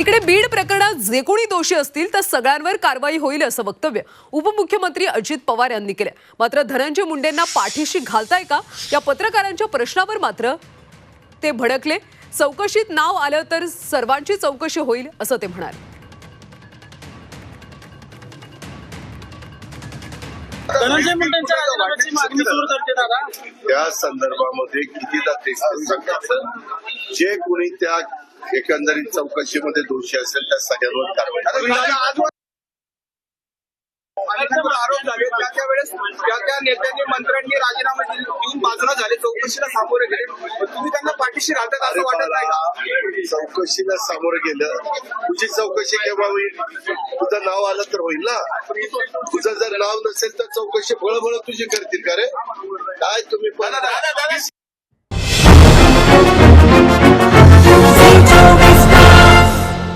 इकडे बीड प्रकरणात जे कोणी दोषी असतील त्या सगळ्यांवर कारवाई होईल असं वक्तव्य उपमुख्यमंत्री अजित पवार यांनी केलं मात्र धनंजय मुंडेंना पाठीशी घालताय का? या पत्रकारांच्या प्रश्नावर मात्र ते भडकले. चौकशीत नाव आलं तर सर्वांची चौकशी होईल असं ते म्हणाले. धनंजय मुंडेंच्या राजीनाम्याची मागणी सुरू करते दादा. त्या संदर्भामध्ये कितीदा तेच तेच सांगायचं? जे कोणी त्या एकंदरीत चौकशीमध्ये दोषी असेल त्या सगळ्यांवर कारवाई अनेकांवर आरोप झाले. त्या त्या वेळेस त्या त्या नेत्यांनी मंत्र्यांनी राजीनामे देऊन बाजूला झाले. चौकशीला सामोरे गेले. तुम्ही त्यांना पाठीशी राहतात असं वाटत नाही का? चौकशीला सामोरं गेलं. तुझी चौकशी केव्हा होईल? तुझं नाव आलं तर होईल ना? तुझं जर नाव नसेल तर चौकशी बळबळ तुझी करतील का रे? काय तुम्ही